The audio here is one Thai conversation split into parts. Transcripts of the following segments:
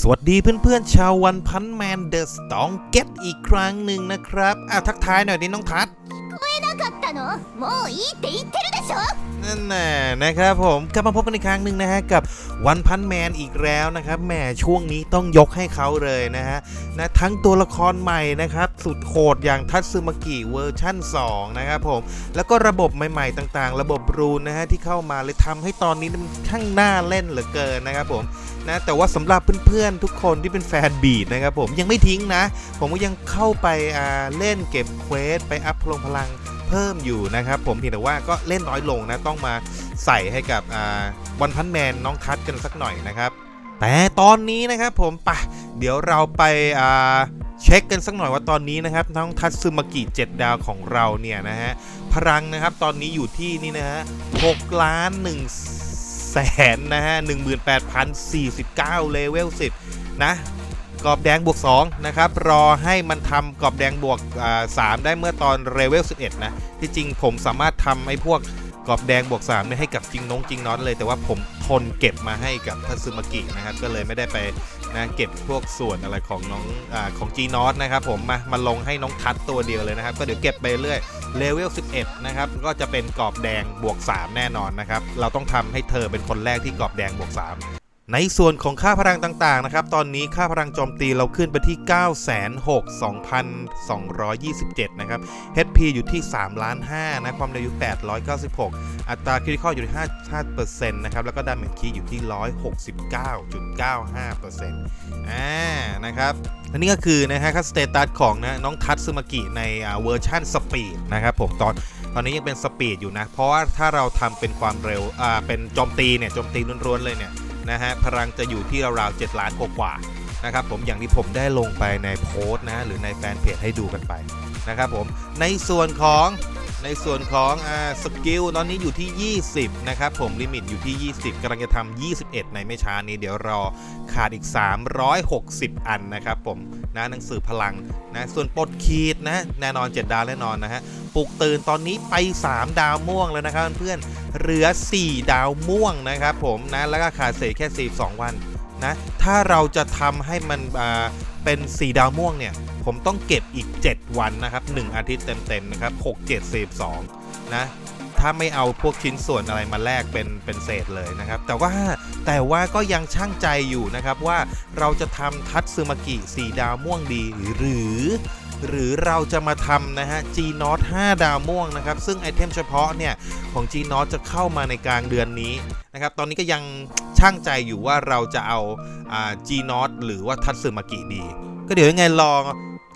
สวัสดีเพื่อนๆ ชาววันพันแมนเดอะสตองเก็ตอีกครั้งหนึ่งนะครับอ้าวทักทายหน่อยดิน้องทัศน์ なかったのもういいって言ってるでしょ นั่นน่ะนะครับผมกลับมาพบกันอีกครั้งหนึ่งนะฮะกับวันพันแมนอีกแล้วนะครับแหมช่วงนี้ต้องยกให้เขาเลยนะฮะนะทั้งตัวละครใหม่นะครับสุดโหดอย่างทัตสึมากิเวอร์ชั่น 2 นะครับผม แล้วก็ระบบใหม่ๆต่างๆ ระบบรูนนะฮะที่เข้ามาเลยทำให้ตอนนี้มันช่างน่าเล่นเหลือเกินนะครับผมนะแต่ว่าสำหรับเพื่อนๆทุกคนที่เป็นแฟนบีดนะครับผมยังไม่ทิ้งนะ ผมก็ยังเข้าไปเล่นเก็บเควสไปอัพพลังพลัง เพิ่มอยู่นะครับ ผมเพียงแต่ว่าก็เล่นน้อยลงนะต้องมาใส่ให้กับวันพันแมนน้องทัดกันสักหน่อยนะครับ แต่ตอนนี้นะครับผมปะเดี๋ยวเราไปอ่าเช็คกันสักหน่อยว่าตอนนี้นะครับน้องทัตซึมากิ7ดาวของเราเนี่ยนะฮะพลังนะครับตอนนี้อยู่ที่นี่นะฮะ6ล้าน1แสนนะฮะ 18,049 เลเวล 10 นะ กรอบแดงบวก2นะครับรอให้มันทำกรอบแดงบวกอ่า3ได้เมื่อตอนเลเวล11 นะ ที่จริงผมสามารถทำไอ้พวกกรอบแดงบวก3เนี่ยให้กับจริงน้องจริงน็อตเลยแต่ว่าผมทนเก็บมาให้กับทัตสึมากินะครับก็เลยไม่ได้ไปนะเก็บพวกส่วนอะไรของน้องอของจีนอตนะครับผมมามาลงให้น้องทัดตัวเดียวเลยนะครับ ก็เดี๋ยวเก็บไปเรื่อยเลเวล11 นะครับ ก็จะเป็นกรอบแดงบวก 3 แน่นอนนะครับ เราต้องทำให้เธอเป็นคนแรกที่กรอบแดงบวก 3 ในส่วนของค่าพลังต่างๆนะครับ ตอนนี้ค่าพลังโจมตีเราขึ้นไปที่ 962,227 นะครับ HP อยู่ที่3ล้าน5นะความเร็วอยู่ 896 อัตราคริติคอลอยู่ที่5%นะครับแล้วก็ดาเมจคีอยู่ที่ 169.95%อ่านะครับอันนี้ก็คือนะฮะค่าสเตตัสของนะน้องทัตซึมากิในเวอร์ชั่นสปีดนะครับผมตอนตอนนี้ยังเป็นสปีดอยู่นะ เพราะว่าถ้าเราทำเป็นความเร็วอ่าเป็นโจมตีเนี่ยโจมตีล้วนๆเลยเนี่ย นะฮะพลังจะอยู่ที่ราวๆ7ล้านกว่าๆนะครับผมอย่างที่ผมได้ลงไปในโพสต์นะหรือในแฟนเพจให้ดูกันไปนะครับผมในส่วนของ ในส่วนของอ่าสกิลตอนนี้อยู่ที่ 20 นะครับผมลิมิตอยู่ที่ 20กำลังจะทำ21 ในไม่ช้านี้เดี๋ยวรอขาดอีก 360 อันนะครับผมนะหนังสือพลังนะส่วนปลดขีดนะแน่นอน 7 ดาวแน่นอนนะฮะปลุกตื่นตอนนี้ไป 3 ดาวม่วงแล้วนะครับเพื่อนๆเหลือ 4 ดาวม่วงนะครับผมนะแล้วก็ขาดเศษแค่ 42 วัน นะถ้าเราจะทำให้มันเป็นสีดาวม่วงเนี่ยผมต้องเก็บอีก 7 วันนะครับ 1 อาทิตย์เต็มๆนะครับ6 7 42นะถ้าไม่เอาพวกชิ้นส่วนอะไรมาแลกเป็นเป็นเศษเลยนะครับ แต่ว่าแต่ว่าก็ยังช่างใจอยู่นะครับว่าเราจะทำทัตซึมากิสีดาวม่วงดีหรือ หรือเราจะมาทำนะฮะ G n o t 5ดาวม่วงนะครับ ซึ่งไอเทมเฉพาะเนี่ย ของ G n o t จะเข้ามาในกลางเดือนนี้นะครับ ตอนนี้ก็ยังช่างใจอยู่ว่าเราจะเอาอา G n o t หรือว่าทัตสึมากิดี ก็เดี๋ยวยังไงลอง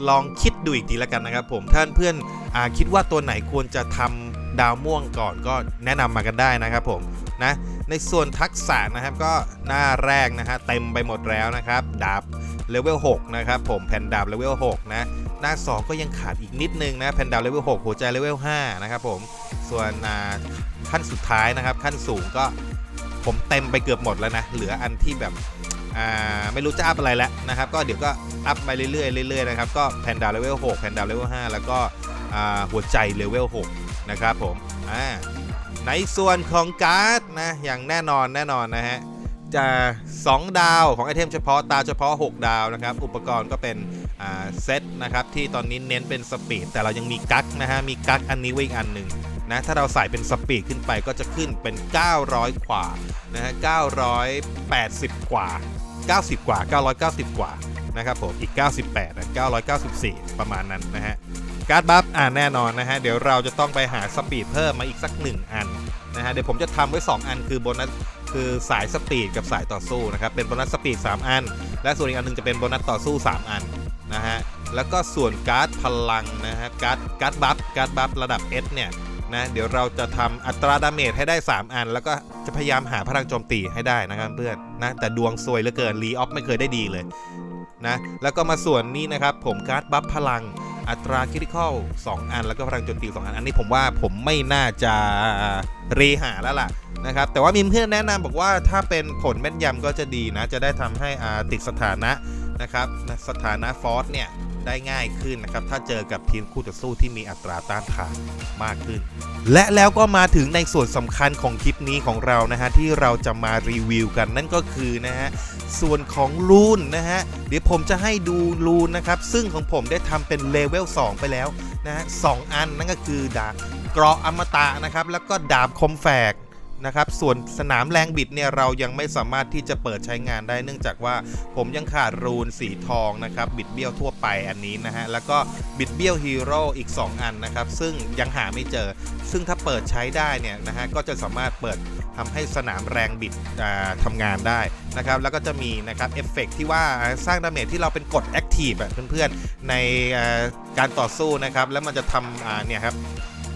ลองคิดดูอีกทีล้วกันนะครับผมท่านเพื่อนอคิดว่าตัวไหนควรจะทำดาวม่วงก่อนก็แนะนำมากันได้นะครับผมนะในส่วนทักษะนะครับก็หน้าแรกนะฮะเต็มไปหมดแล้วนะครับดาบ เลเวล6นะครับผมแผ่นดาบเลเวล6นะหน้า2ก็ยังขาดอีกนิดนึงนะแพนดาวเลเวล6หัวใจเลเวล5นะครับผมส่วนอ่าขั้นสุดท้ายนะครับ ขั้นสูงก็ผมเต็มไปเกือบหมดแล้วนะ เหลืออันที่แบบอ่าไม่รู้จะอัพอะไรแล้วนะครับ ก็เดี๋ยวก็อัพไปเรื่อยๆเรื่อยๆนะครับก็แพนดาวเลเวล6แพนดาวเลเวล5แล้วก็หัวใจเลเวล6นะครับผมอ่าในส่วนของการ์ดนะอย่างแน่นอนแน่นอนนะฮะ จะ 2 ดาวของไอเทมเฉพาะตาเฉพาะ 6 ดาวนะครับ อุปกรณ์ก็เป็นเซตนะครับที่ตอนนี้เน้นเป็นสปีดแต่เรายังมีกั๊กนะฮะมีกั๊กอันนี้ไว้อีกอันหนึ่งนะถ้าเราใส่เป็นสปีดขึ้นไปก็จะขึ้นเป็น 900 กว่านะฮะ980 กว่า 90 กว่า 990 กว่านะครับผมอีก 98นะ994 ประมาณนั้นนะฮะการ์ดบัฟอ่าแน่นอนนะฮะเดี๋ยวเราจะต้องไปหาสปีดเพิ่มมาอีกสัก 1 อันนะฮะเดี๋ยวผมจะทำไว้ 2 อันคือโบนัส คือสายสปีดกับสายต่อสู้นะครับ เป็นโบนัสสปีด 3 อัน และส่วนอีกอันหนึงจะเป็นโบนัสต่อสู้ 3 อันนะฮะ แล้วก็ส่วนการ์ดพลังนะฮะ การ์ดการ์ดบัฟ การ์ดบัฟระดับ S เนี่ยนะ เดี๋ยวเราจะทำอัตราดาเมจให้ได้ 3 อัน แล้วก็จะพยายามหาพลังโจมตีให้ได้นะครับเพื่อนนะ แต่ดวงซวยเหลือเกินรีออฟไม่เคยได้ดีเลยนะ แล้วก็มาส่วนนี้นะครับผมการ์ดบัฟพลัง อัตราคริติคอล2อัน แล้วก็พลังโจมตี2อัน อันนี้ผมว่าผมไม่น่าจะเรหาแล้วล่ะนะครับแต่ว่ามีเพื่อนแนะนำบอกว่าถ้าเป็นผลแม่นยำก็จะดีนะ จะได้ทำให้อาติดสถานะนะครับสถานะฟอสเนี่ยได้ง่ายขึ้นนะครับ ถ้าเจอกับทีมคู่ต่อสู้ที่มีอัตราต้านทานมากขึ้น และแล้วก็มาถึงในส่วนสำคัญของคลิปนี้ของเรานะฮะที่เราจะมารีวิวกันนั่นก็คือนะฮะ ส่วนของลูนนะฮะ เดี๋ยวผมจะให้ดูลูนนะครับ ซึ่งของผมได้ทำเป็นเลเวล 2 ไปแล้วนะฮะสองอันนั่นก็คือดาบเกราะอมตะนะครับ แล้วก็ดาบคมแฝก นะครับส่วนสนามแรงบิดเนี่ยเรายังไม่สามารถที่จะเปิดใช้งานได้เนื่องจากว่าผมยังขาดรูนสีทองนะครับบิดเบี้ยวทั่วไปอันนี้นะฮะแล้วก็บิดเบี้ยวฮีโร่อีก 2 อันนะครับซึ่งยังหาไม่เจอ ซึ่งถ้าเปิดใช้ได้เนี่ยนะฮะก็จะสามารถเปิดทำให้สนามแรงบิดอ่าทำงานได้นะครับแล้วก็จะมีนะครับเอฟเฟกที่ว่าสร้างดาเมจที่เราเป็นกดแอคทีฟอะเพื่อนๆในการต่อสู้นะครับแล้วมันจะทำอ่าเนี่ยครับ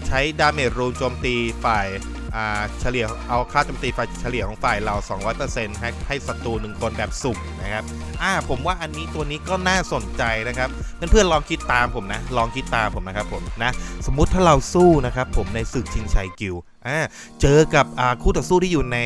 ใช้ดาเมจรูนโจมตีฝ่าย เฉลี่ยเอาค่าโจมตีฝ่ายเฉลี่ยของฝ่ายเรา 200%ให้ให้ศัตรูหนึ่งคนแบบสุ่มนะครับอ่าผมว่าอันนี้ตัวนี้ก็น่าสนใจนะครับเพื่อนๆลองคิดตามผมนะ ลองคิดตามผมนะครับผมนะสมมุติถ้าเราสู้นะครับผมในศึกชิงชัยกิลด์อ่าเจอกับคู่ต่อสู้ที่อยู่ใน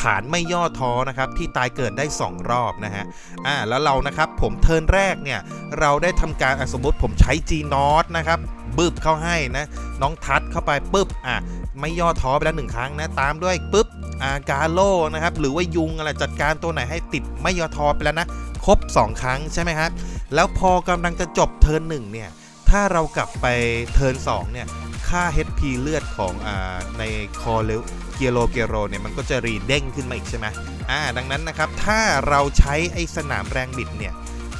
ฐานไม่ย่อท้อนะครับที่ตายเกิดได้ 2 รอบนะฮะอ่าแล้วเรานะครับผมเทิร์นแรกเนี่ยเราได้ทำการสมมติผมใช้ G n o t นะครับบึบเข้าให้นะน้องทัดเข้าไปปุ๊บอะ ไม่ย่อท้อไปแล้วหนึ่งครั้งนะ ตามด้วยปุ๊บอากาโลนะครับหรือว่ายุงอะไรจัดการตัวไหนให้ติดไม่ย่อท้อไปแล้วนะครบ 2 ครั้งใช่ไหมครับแล้วพอกำลังจะจบเทิร์นหนึ่งเนี่ยถ้าเรากลับไปเทิร์น2เนี่ยค่า HP เลือดของอ่าในคอเลเกียโรเกียโรเนี่ยมันก็จะรีเด้งขึ้นมาอีกใช่ไหมอ่าดังนั้นนะครับถ้าเราใช้ไอ้สนามแรงบิดเนี่ย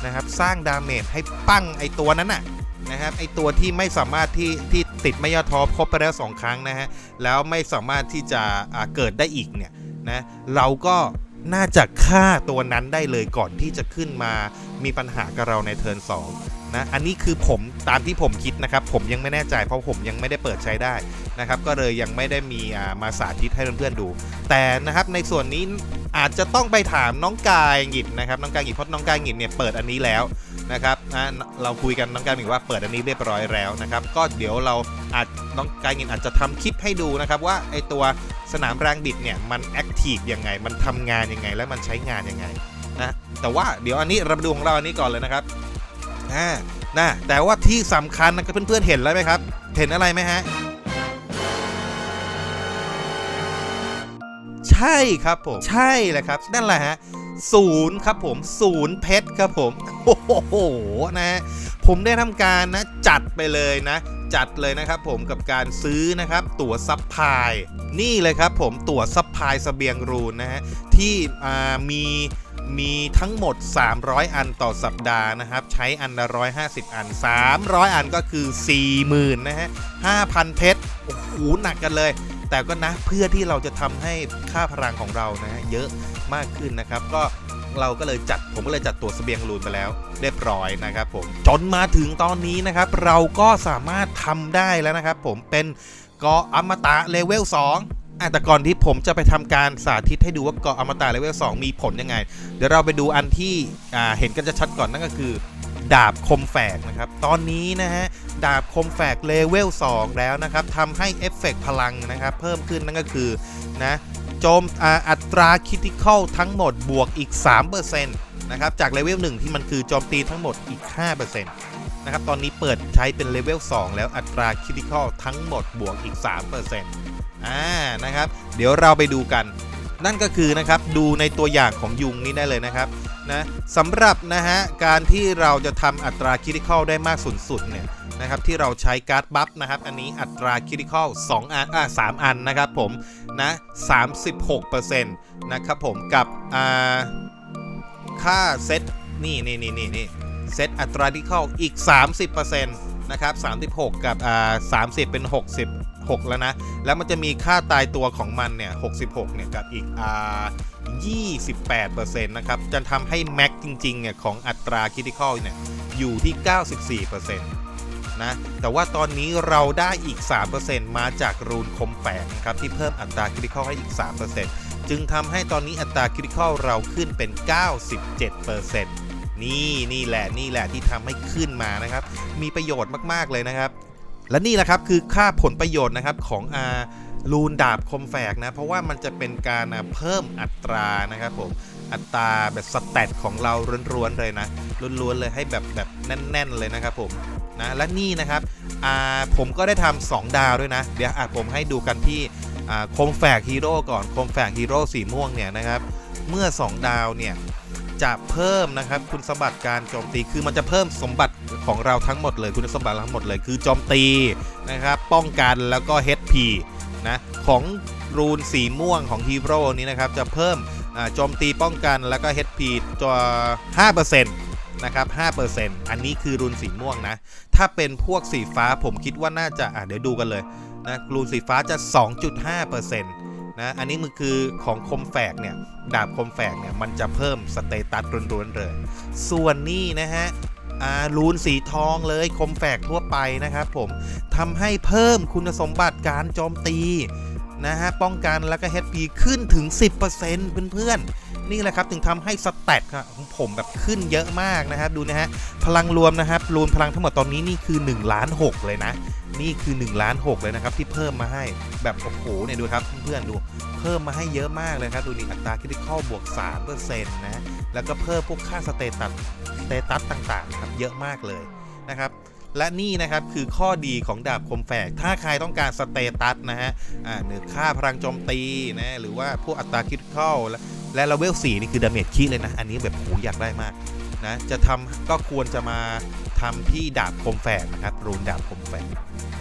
นะครับสร้างดาเมจให้ปั้งไอ้ตัวนั้นน่ะ นะครับไอตัวที่ไม่สามารถที่ที่ติดไม่ย่อท้อครบไปแล้วสองครั้งนะฮะแล้วไม่สามารถที่จะเกิดได้อีกเนี่ยนะเราก็น่าจะฆ่าตัวนั้นได้เลยก่อนที่จะขึ้นมามีปัญหากับเราในเทิร์น2นะอันนี้คือผมตามที่ผมคิดนะครับ ผมยังไม่แน่ใจเพราะผมยังไม่ได้เปิดใช้ได้นะครับ ก็เลยยังไม่ได้มีอ่ามาสาธิตให้เพื่อนๆดู แต่นะครับในส่วนนี้อาจจะต้องไปถามน้องกายหงิดนะครับน้องกายหงิดเพราะน้องกายหงิดเนี่ยเปิดอันนี้แล้ว นะครับนะเราคุยกันน้องการมิกว่าเปิดอันนี้เรียบร้อยแล้วนะครับ ก็เดี๋ยวเราอาจน้องกายงินอาจจะทำคลิปให้ดูนะครับ ว่าไอตัวสนามแรงบิดเนี่ยมันแอคทีฟยังไง มันทำงานยังไง และมันใช้งานยังไงนะแต่ว่าเดี๋ยวอันนี้เราดูของเราอันนี้ก่อนเลยนะครับอ่านะแต่ว่าที่สำคัญนะครับเพื่อนๆเห็นแล้วไหมครับ เห็นอะไรไหมฮะใช่ครับผม ใช่แหละครับ นั่นแหละฮะ ศูนย์ครับผมศูนย์เพชรครับผมโอ้โหนะฮะผมได้ทำการนะจัดไปเลยนะ จัดเลยนะครับผมกับการซื้อนะครับตั๋วซับพายนี่เลยครับผมตั๋วซับพายเสบียงรูนนะฮะที่มีมีทั้งหมด 300 อันต่อสัปดาห์นะครับ ใช้อันละ150 อัน 300 อันก็คือ 40,000นะฮะ 5,000 เพชร โอ้โห หนักกันเลย แต่ก็นะ เพื่อที่เราจะทำให้ค่าพลังของเรานะฮะ เยอะ มากขึ้นนะครับ ก็เราก็เลยจัดผมก็เลยจัดตัวเสบียงรูนไปแล้ว เรียบร้อยนะครับผมจนมาถึงตอนนี้นะครับ เราก็สามารถทำได้แล้วนะครับ ผมเป็นเกาะอมตะเลเวล2อะแต่ก่อนที่ผมจะไปทำการสาธิตให้ดูว่าเกาะอมตะเลเวล2มีผลยังไง เดี๋ยวเราไปดูอันที่อ่าเห็นกันจะชัดก่อนนั่นก็คือ ดาบคมแฝกนะครับ ตอนนี้นะฮะดาบคมแฝกเลเวล2แล้วนะครับทำให้เอฟเฟกต์พลังนะครับ เพิ่มขึ้นนั่นก็คือนะ โจมอัตราคิติคอลทั้งหมดบวกอีก 3%นะครับ จากเลเวล1ที่มันคือโจมตีทั้งหมดอีก 5%นะครับ ตอนนี้เปิดใช้เป็นเลเวล2แล้วอัตราคิติคอลทั้งหมดบวกอีก 3%อ่า นะครับ เดี๋ยวเราไปดูกัน นั่นก็คือนะครับ ดูในตัวอย่างของยุงนี้ได้เลยนะครับนะสำหรับนะฮะ การที่เราจะทำอัตราคิริคอลได้มากสุดสุดเนี่ย นะครับที่เราใช้การ์ดบัฟนะครับอันนี้อัตราคิริคอล2อันอ่า3อันนะครับผมนะ36%นะครับผมกับอ่าค่าเซตนี่นี่นี่นี่นี่เซตอัตราคิริคอลอีก 30%นะครับ36 กับอ่า30 เป็น66แล้วนะ แล้วมันจะมีค่าตายตัวของมันเนี่ย 66 เนี่ย กับอีกอ่า28%นะครับ จะทำให้แม็กจริง ๆ เนี่ย ของอัตราคิติคอลเนี่ย อยู่ที่ 94%นะ แต่ว่าตอนนี้เราได้อีก 3%มาจากรูนคมแฝงนะครับที่เพิ่มอัตราคริติคอลให้อีก 3%จึงทำให้ตอนนี้อัตราคริติคอลเราขึ้นเป็น 97%นี่นี่แหละนี่แหละที่ทำให้ขึ้นมานะครับ มีประโยชน์มากๆเลยนะครับ และนี่แหละครับคือค่าผลประโยชน์นะครับของอารูนดาบคมแฝกนะ เพราะว่ามันจะเป็นการเพิ่มอัตรานะครับผม อัตราแบบสแตทของเราล้วนๆเลยนะล้วนๆเลยให้แบบแบบแน่น ๆ เลยนะครับผมนะและนี่นะครับอ่าผมก็ได้ทำสองดาวด้วยนะ เดี๋ยวอะผมให้ดูกันที่อ่าโคมแฝกฮีโร่ก่อนโคมแฝกฮีโร่สีม่วงเนี่ยนะครับ เมื่อ 2 ดาวเนี่ยจะเพิ่มนะครับคุณสมบัติการโจมตีคือมันจะเพิ่มสมบัติของเราทั้งหมดเลยคุณสมบัติทั้งหมดเลยคือโจมตีนะครับป้องกันแล้วก็ HP นะของรูนสีม่วงของฮีโร่นี้นะครับจะเพิ่ม โจมตีป้องกันแล้วก็ HP ตัว 5%นะครับ5%อันนี้คือรูนสีม่วงนะ ถ้าเป็นพวกสีฟ้าผมคิดว่าน่าจะอะเดี๋ยวดูกันเลยนะรูนสีฟ้าจะ 2.5%นะอันนี้มันคือของคมแฝกเนี่ย ดาบคมแฝกเนี่ย มันจะเพิ่มสเตตัสล้วนๆเลย ส่วนนี้นะฮะอ่ารูนสีทองเลยคมแฝกทั่วไปนะครับผมทำให้เพิ่มคุณสมบัติการโจมตี นะฮะป้องกันแล้วก็ HP ขึ้นถึง 10%เพื่อนๆ นี่แหละครับถึงทำให้สแตทของผมแบบขึ้นเยอะมากนะครับดูนะฮะพลังรวมนะครับรวมพลังทั้งหมดตอนนี้นี่คือ1ล้าน6เลยนะ นี่คือ1ล้าน6เลยนะครับที่เพิ่มมาให้แบบโอ้โหเนี่ยดูครับเพื่อนๆดูเพิ่มมาให้เยอะมากเลยครับดูนี่อัตราคริติคอลบวก3%นะแล้วก็เพิ่มพวกค่าสเตตัสสเตตัสต่างๆครับเยอะมากเลยนะครับ และนี่นะครับคือข้อดีของดาบคมแฝก ถ้าใครต้องการสเตตัสนะฮะอ่าหนึ่งค่าพลังโจมตีนะหรือว่าพวกอัตราคริติคอลและและเลเวล4นี่คือดาเมจคีเลยนะ อันนี้แบบโหอยากได้มากนะจะทำก็ควรจะมาทำที่ดาบคมแฝกนะครับรูนดาบคมแฝก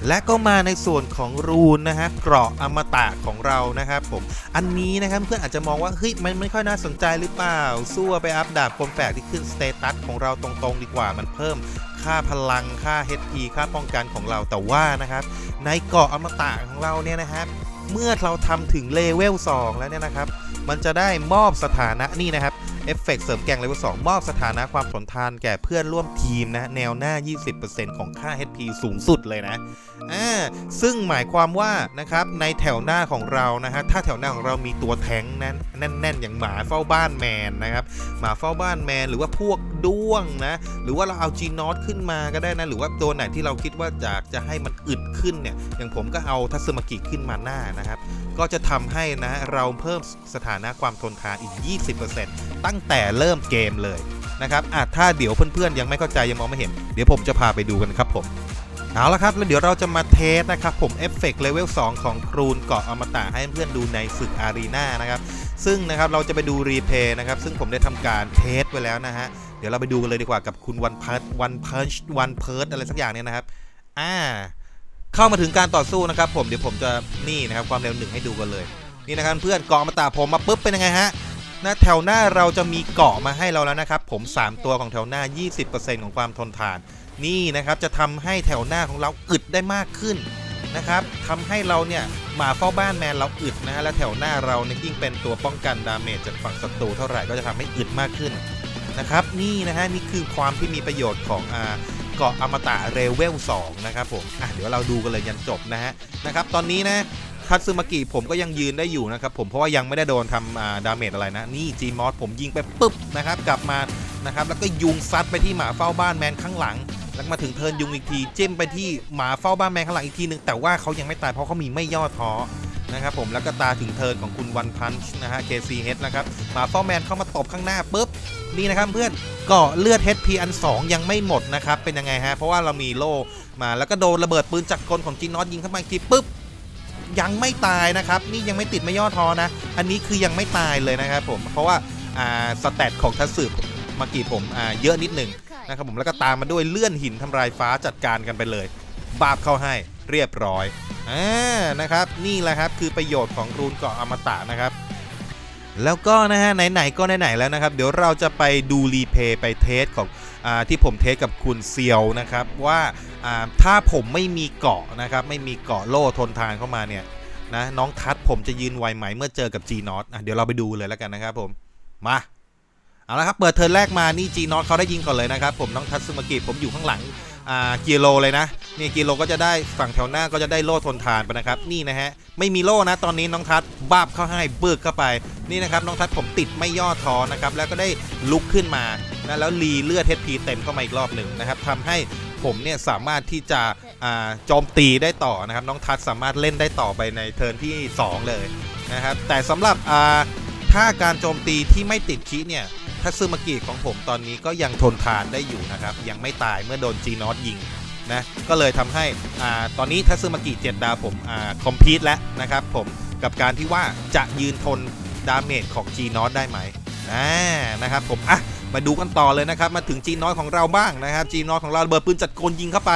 และก็มาในส่วนของรูนนะฮะเกราะอมตะของเรานะครับผมอันนี้นะครับเพื่อนอาจจะมองว่าเฮ้ยมันไม่ค่อยน่าสนใจหรือเปล่าสู้ไปอัพดาบคมแฝกที่ขึ้นสเตตัสของเราตรงๆ ดีกว่ามันเพิ่ม ค่าพลังค่า HP ค่าป้องกันของเราแต่ว่านะครับในเกาะอมตะของเราเนี่ยนะครับ เมื่อเราทำถึงเลเวล2แล้วเนี่ยนะครับ มันจะได้มอบสถานะนี่นะครับ เอฟเฟกต์เสริมแกร่งเลเวล2มอบสถานะความทนทานแก่เพื่อนร่วมทีมนะ แนวหน้า 20%ของค่า HP สูงสุดเลยนะอ่าซึ่งหมายความว่านะครับในแถวหน้าของเรานะฮะถ้าแถวหน้าของเรามีตัวแทงนั้นแน่นๆ อย่างหมาเฝ้าบ้านแมนนะครับหมาเฝ้าบ้านแมนหรือว่าพวกด้วงนะหรือว่าเราเอาจีนอตขึ้นมาก็ได้นะ หรือว่าตัวไหนที่เราคิดว่าอยากจะให้มันอึดขึ้นเนี่ยอย่างผมก็เอาทัศมากิขึ้นมาหน้านะครับก็จะทำให้นะเราเพิ่มสถานะความทนทานอีก 20%ตั้ง้งแต่เริ่มเกมเลยนะครับอะถ้าเดี๋ยวเพื่อนๆยังไม่เข้าใจยังมองไม่เห็น เดี๋ยวผมจะพาไปดูกันครับผมเอาละครับแล้วเดี๋ยวเราจะมาเทสนะครับผมเอฟเฟกต์เลเวล2ของครูนเกาะอมตะให้เพื่อนๆดูในศึกอารีนานะครับซึ่งนะครับเราจะไปดูรีเพย์นะครับซึ่งผมได้ทำการเทสไว้แล้วนะฮะเดี๋ยวเราไปดูกันเลยดีกว่ากับคุณวันพัทวันเพิร์ชวันเพิร์ชอะไรสักอย่างเนี่ยนะครับอ่าเข้ามาถึงการต่อสู้นะครับผมเดี๋ยวผมจะนี่นะครับความเร็วหนึ่งให้ดูกันเลย นี่นะครับเพื่อนเกาะอมตะผมมาปุ๊บเป็นยังไงฮะ นะแถวหน้าเราจะมีเกาะมาให้เราแล้วนะครับ ผม 3 ตัวของแถวหน้า 20%ของความทนทาน นี่นะครับจะทำให้แถวหน้าของเราอึดได้มากขึ้นนะครับทำให้เราเนี่ยหมาเฝ้าบ้านแมนเราอึดนะฮะและแถวหน้าเราเนี่ยยิ่งเป็นตัวป้องกันดาเมจจากฝั่งศัตรูเท่าไหร่ก็จะทำให้อึดมากขึ้นนะครับนี่นะฮะนี่คือความที่มีประโยชน์ของอ่าเกาะอมตะเรเวล2นะครับผมอะเดี๋ยวเราดูกันเลยยันจบนะฮะนะครับตอนนี้นะ ทัตซึมากิผมก็ยังยืนได้อยู่นะครับผมเพราะว่ายังไม่ได้โดนทำดาเมจอะไรนะ นี่จีมอสผมยิงไปปุ๊บนะครับกลับมานะครับแล้วก็ยุงซัดไปที่หมาเฝ้าบ้านแมนข้างหลัง แล้วมาถึงเทินยุงอีกทีจิ้มไปที่หมาเฝ้าบ้านแมนข้างหลังอีกทีนึงแต่ว่าเขายังไม่ตายเพราะเขามีไม่ย่อท้อนะครับผมแล้วก็ตาถึงเทินของคุณวันพันช์นะฮะ KCH นะครับหมาเฝ้าแมนเข้ามาตบข้างหน้าปุ๊บนี่นะครับเพื่อนก็เลือด HP อัน 2 ยังไม่หมดนะครับเป็นยังไงฮะเพราะว่าเรามีโล่มาแล้วก็โดนระเบิดปืนจากกลของจีนอตยิงเข้ามาอีกทีปุ๊บ ยังไม่ตายนะครับ นี่ยังไม่ติดไม่ย่อท้อนะ อันนี้คือยังไม่ตายเลยนะครับผม เพราะว่าอ่าสแตทของทัศสืบมากี่ผมอ่าเยอะนิดหนึ่งนะครับผมแล้วก็ตามมาด้วยเลื่อนหินทำลายฟ้าจัดการกันไปเลย บาบเข้าให้เรียบร้อยอ่านะครับ นี่แหละครับคือประโยชน์ของรูนเกาะอมตะนะครับ แล้วก็นะฮะไหนๆก็ไหนๆแล้วนะครับ เดี๋ยวเราจะไปดูรีเพย์ไปเทสของอที่ผมเทสกับคุณเซียวนะครับว่าถ้าผมไม่มีเกาะนะครับไม่มีเกาะโล่ทนทานเข้ามาเนี่ยนะน้องทัดผมจะยืนไวไหมเมื่อเจอกับ G นอตอะเดี๋ยวเราไปดูเลยแล้วกันนะครับผมมาเอาละครับเปิดเทิร์นแรกมานี่จีนอตเขาได้ยิงก่อนเลยนะครับผมน้องทัตสึมากิผมอยู่ข้างหลัง กิโลเลยนะนี่กิโลก็จะได้ฝั่งแถวหน้าก็จะได้โล่ทนทานไปนะครับ นี่นะฮะไม่มีโล่นะตอนนี้น้องทัตบาบเข้าให้เบิกเข้าไปนี่นะครับน้องทัตผมติดไม่ย่อท้อนะครับแล้วก็ได้ลุกขึ้นมานะแล้วรีเลือดเทพีเต็มเข้ามาอีกรอบหนึ่งนะครับทำให้ผมเนี่ยสามารถที่จะโจมตีได้ต่อนะครับ น้องทัตสามารถเล่นได้ต่อไปในเทิร์นที่ 2 เลยนะครับแต่สำหรับถ้าการโจมตีที่ไม่ติดคิเนี่ย ทัซึมากิของผมตอนนี้ก็ยังทนทานได้อยู่นะครับ ยังไม่ตายเมื่อโดนจีนอตยิงนะก็เลยทำให้อ่าตอนนี้ทัซึมากิ7ดาวผมอ่าคอมพีทแล้วนะครับผมกับการที่ว่าจะยืนทนดาเมจของจีนอตได้ไหมอ่านะครับผมอะมาดูกันต่อเลยนะครับ มาถึงจีนอตของเราบ้างนะครับจีนอตของเราเบิดปืนจัดโกลยิงเข้าไป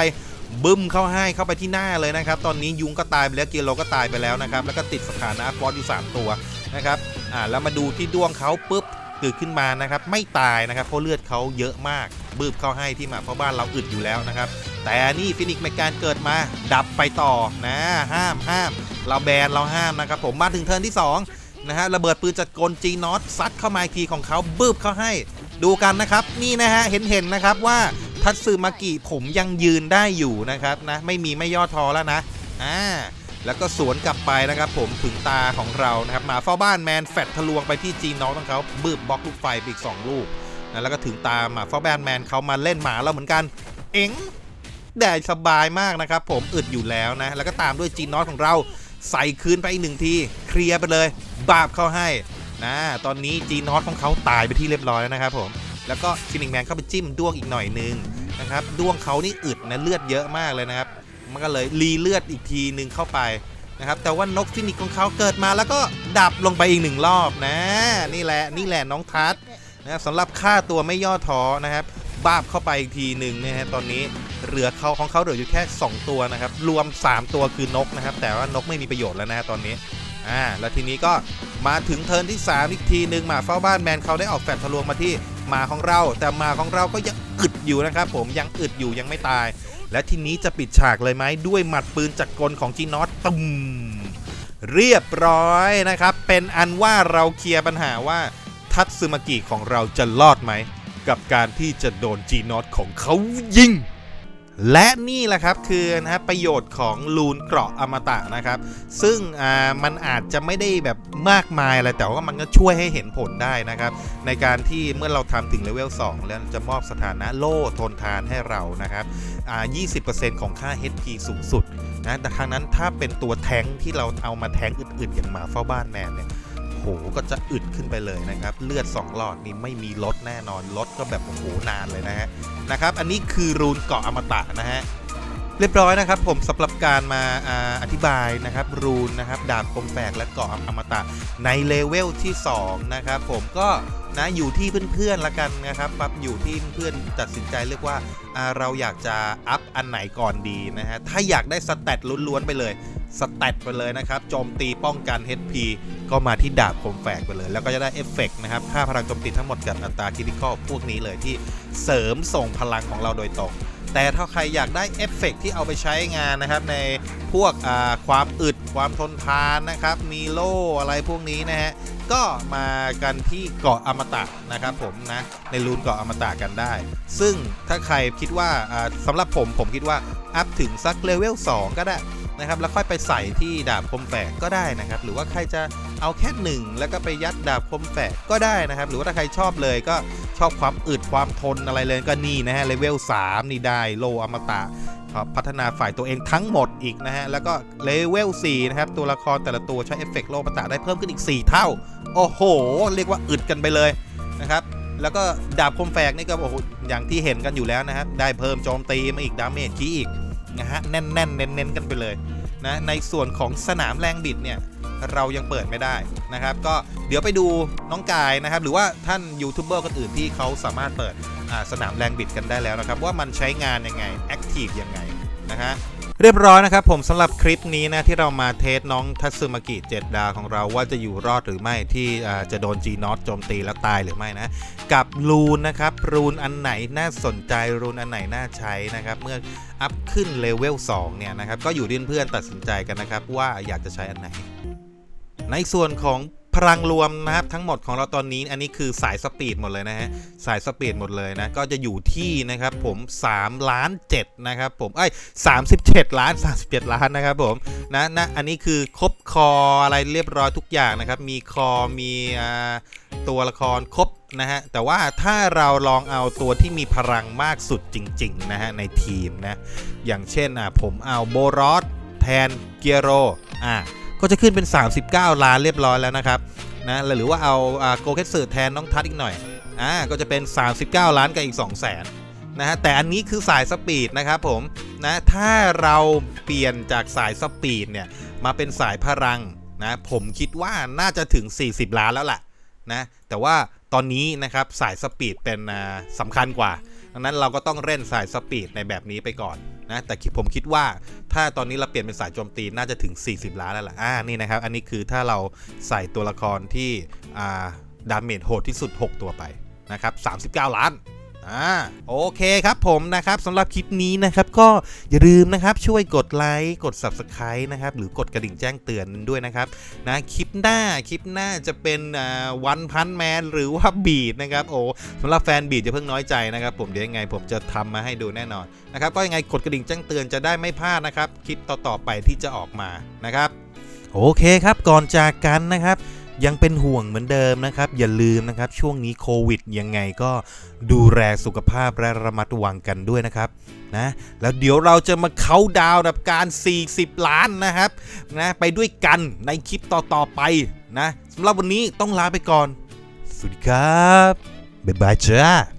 บึ้มเข้าให้เข้าไปที่หน้าเลยนะครับ ตอนนี้ยุงก็ตายไปแล้วเกียร์โลก็ตายไปแล้วนะครับ แล้วก็ติดสถานะฟอสอยู่ 3 ตัวนะครับอ่าแล้วมาดูที่ดวงเขาปุ๊บ ตื่นขึ้นมานะครับไม่ตายนะครับเพราะเลือดเขาเยอะมากบึ้มเข้าให้ที่หมาเพราะบ้านเราอึดอยู่แล้วนะครับ แต่นี่ฟินิกส์แมกการเกิดมาดับไปต่อนะห้ามห้าม เราแบนเราห้ามนะครับผมมาถึงเทิร์นที่ 2 นะฮะระเบิดปืนจัดกลจีนอตซัดเข้ามาทีของเขาบึ้บเข้าให้ดูกันนะครับ นี่นะฮะเห็นเห็นนะครับว่าทัตสึมากิผมยังยืนได้อยู่นะครับนะไม่มีไม่ย่อท้อแล้วนะอ่า แล้วก็สวนกลับไปนะครับผมถึงตาของเรานะครับหมาเฝ้าบ้านแมนแฟดทะลวงไปที่จีนอตของเขาบึ้บบล็อกลูกไฟไปอีกสองลูกนะแล้วก็ถึงตาหมาเฝ้าบ้านแมนเขามาเล่นหมาเราเหมือนกัน เอ็งได้สบายมากนะครับผมอึดอยู่แล้วนะ แล้วก็ตามด้วยจีนอตของเราใส่คืนไปอีกหนึ่งทีเคลียร์ไปเลย บาบเข้าให้นะตอนนี้จีนอตของเขาตายไปที่เรียบร้อยแล้วนะครับผมแล้วก็ฟินิกแมนเข้าไปจิ้มด้วงอีกหน่อยนึงนะครับด้วงเขานี่อึดนะเลือดเยอะมากเลยนะครับ มันก็เลยรีเลือดอีกทีนึงเข้าไปนะครับแต่ว่านกฟินิกของเขาเกิดมาแล้วก็ดับลงไปอีกหนึ่งรอบนะ นี่แหละนี่แหละน้องทัศน์นะครับสำหรับค่าตัวไม่ย่อท้อนะครับบาบเข้าไปอีกทีหนึ่งนะฮะตอนนี้เหลือเขาของเขาเหลืออยู่แค่ 2 ตัวนะครับรวม 3 ตัวคือนกนะครับแต่ว่านกไม่มีประโยชน์แล้วนะฮะตอนนี้อ่าแล้วทีนี้ก็มาถึงเทิร์นที่ 3 อีกทีหนึ่งหมาเฝ้าบ้านแมนเขาได้ออกแฟดทะลวงมาที่หมาของเรา แต่หมาของเราก็ยังอึดอยู่นะครับผมยังอึดอยู่ยังไม่ตาย และทีนี้จะปิดฉากเลยไหมด้วยหมัดปืนจักรกลของจีนอตตุ้มเรียบร้อยนะครับ เป็นอันว่าเราเคลียร์ปัญหาว่าทัตซึมากิของเราจะรอดไหม กับการที่จะโดนจีนอตของเขายิง และนี่แหละครับคือนะฮะประโยชน์ของลูนเกราะอมตะนะครับ ซึ่งอ่ามันอาจจะไม่ได้แบบมากมายอะไรแต่ว่ามันก็ช่วยให้เห็นผลได้นะครับ ในการที่เมื่อเราทำถึงเลเวล2 แล้วจะมอบสถานะโล่ทนทานให้เรานะครับอ่า20%ของค่า HP สูงสุดนะแต่ครั้งนั้นถ้าเป็นตัวแทงที่เราเอามาแทงอื่นๆ อย่างหมาเฝ้าบ้านแมนเนี่ย ก็จะอึดขึ้นไปเลยนะครับ เลือด 2 หลอดนี่ไม่มีลดแน่นอนลดก็แบบโอ้โหนานเลยนะฮะนะครับ อันนี้คือรูนเกาะอมตะนะฮะ เรียบร้อยนะครับผมสำหรับการมาอธิบายนะครับรูนนะครับดาบคมแฝกและเกาะอมตะในเลเวลที่2นะครับผมก็นะอยู่ที่เพื่อนๆละกันนะครับปั๊บอยู่ที่เพื่อนตัดสินใจเรียกว่าเราอยากจะอัพอันไหนก่อนดีนะฮะถ้าอยากได้สแตทล้วนๆไปเลยสแตทไปเลยนะครับโจมตีป้องกัน HP ก็มาที่ดาบคมแฝกไปเลย แล้วก็จะได้เอฟเฟกต์นะครับค่าพลังโจมตีทั้งหมดกับอัตราคิติคอลพวกนี้เลยที่เสริมส่งพลังของเราโดยตรง แต่ถ้าใครอยากได้เอฟเฟกต์ที่เอาไปใช้งานนะครับ ในพวกความอึดความทนทานนะครับ มีโล่อะไรพวกนี้นะฮะก็มากันที่เกาะอมตะนะครับผมนะในรูนเกาะอมตะกันได้ ซึ่งถ้าใครคิดว่าอ่าสำหรับผมผมคิดว่าอัพถึงสักเลเวล2ก็ได้ นะครับแล้วค่อยไปใส่ที่ดาบคมแฝกก็ได้นะครับ หรือว่าใครจะเอาแค่หนึ่งแล้วก็ไปยัดดาบคมแฝกก็ได้นะครับ หรือว่าถ้าใครชอบเลยก็ชอบความอึดความทนอะไรเลยก็นี่นะฮะเลเวล3นี่ได้โลอมตะพัฒนาฝ่ายตัวเองทั้งหมดอีกนะฮะ แล้วก็เลเวล4นะครับ ตัวละครแต่ละตัวใช้เอฟเฟกต์โลอมตะได้เพิ่มขึ้นอีก 4 เท่า โอ้โห เรียกว่าอึดกันไปเลยนะครับ แล้วก็ดาบคมแฝกนี่ก็โอ้โหอย่างที่เห็นกันอยู่แล้วนะครับ ได้เพิ่มโจมตีมาอีกดาเมจคีอีก นะฮะแน่นๆเน้นๆกันไปเลยนะในส่วนของสนามแรงบิดเนี่ยเรายังเปิดไม่ได้นะครับ ก็เดี๋ยวไปดูน้องกายนะครับ หรือว่าท่านยูทูบเบอร์คนอื่นที่เขาสามารถเปิดสนามแรงบิดกันได้แล้วนะครับ ว่ามันใช้งานยังไงแอคทีฟยังไงนะฮะ เรียบร้อยนะครับผมสำหรับคลิปนี้นะที่เรามาเทสน้องทัตสึมากิ7ดาวของเราว่าจะอยู่รอดหรือไม่ที่จะโดน G น็อตโจมตีแล้วตายหรือไม่นะ กับรูนนะครับรูนอันไหนน่าสนใจรูนอันไหนน่าใช้นะครับเมื่ออัพขึ้นเลเวล2เนี่ยนะครับก็อยู่ที่เพื่อนตัดสินใจกันนะครับว่าอยากจะใช้อันไหน ในส่วนของ พลังรวมนะครับทั้งหมดของเราตอนนี้อันนี้คือสายสปีดหมดเลยนะฮะสายสปีดหมดเลยนะก็จะอยู่ที่นะครับผม3ล้าน7นะครับผมไอ้ย37ล้าน 37 ล้านนะครับผมนะนะอันนี้คือครบคออะไรเรียบร้อยทุกอย่างนะครับมีคอมีอตัวละครครบนะฮะแต่ว่าถ้าเราลองเอาตัวที่มีพลังมากสุดจริงๆนะฮะในทีมนะอย่างเช่นอะผมเอาโบรอสแทนเกียโรอะ ก็จะขึ้นเป็น 39 ล้านเรียบร้อยแล้วนะครับนะหรือว่าเอาโกเคสเซอร์แทนน้องทัศน์อีกหน่อยอ่าก็จะเป็น 39 ล้านกับอีก 2 0 0 0 0นนะฮะแต่อันนี้คือสายสปีดนะครับผมนะถ้าเราเปลี่ยนจากสายสปีดเนี่ยมาเป็นสายพลังนะผมคิดว่าน่าจะถึง 40 ล้านแล้วล่ะนะแต่ว่าตอนนี้นะครับสายสปีดเป็นสำคัญกว่าดังนั้นเราก็ต้องเล่นสายสปีดในแบบนี้ไปก่อน นะแต่คิดผมคิดว่าถ้าตอนนี้เราเปลี่ยนเป็นสายโจมตีน่าจะถึง 40 ล้านแล้วล่ะอ่านี่นะครับ อันนี้คือถ้าเราใส่ตัวละครที่ดาเมจโหดที่สุด 6 ตัวไปนะครับ 39 ล้าน อ่าโอเคครับผมนะครับสำหรับคลิปนี้นะครับก็อย่าลืมนะครับช่วยกดไลค์กด Subscribe นะครับหรือกดกระดิ่งแจ้งเตือนด้วยนะครับนะคลิปหน้าคลิปหน้าจะเป็นวันพันแมนหรือว่าบีดนะครับโอ้สำหรับแฟนบีดจะเพิ่งน้อยใจนะครับผมเดี๋ยวยังไงผมจะทำมาให้ดูแน่นอนนะครับก็ยังไงกดกระดิ่งแจ้งเตือนจะได้ไม่พลาดนะครับคลิปต่อๆไปที่จะออกมานะครับโอเคครับก่อนจากกันนะครับ ยังเป็นห่วงเหมือนเดิมนะครับ อย่าลืมนะครับ ช่วงนี้โควิดยังไงก็ดูแลสุขภาพและระมัดระวังกันด้วยนะครับนะแล้วเดี๋ยวเราจะมาเค้าดาวน์กับการ 40 ล้านนะครับนะไปด้วยกันในคลิปต่อๆไปนะสำหรับวันนี้ต้องลาไปก่อน สวัสดีครับบ๊ายบายจ้า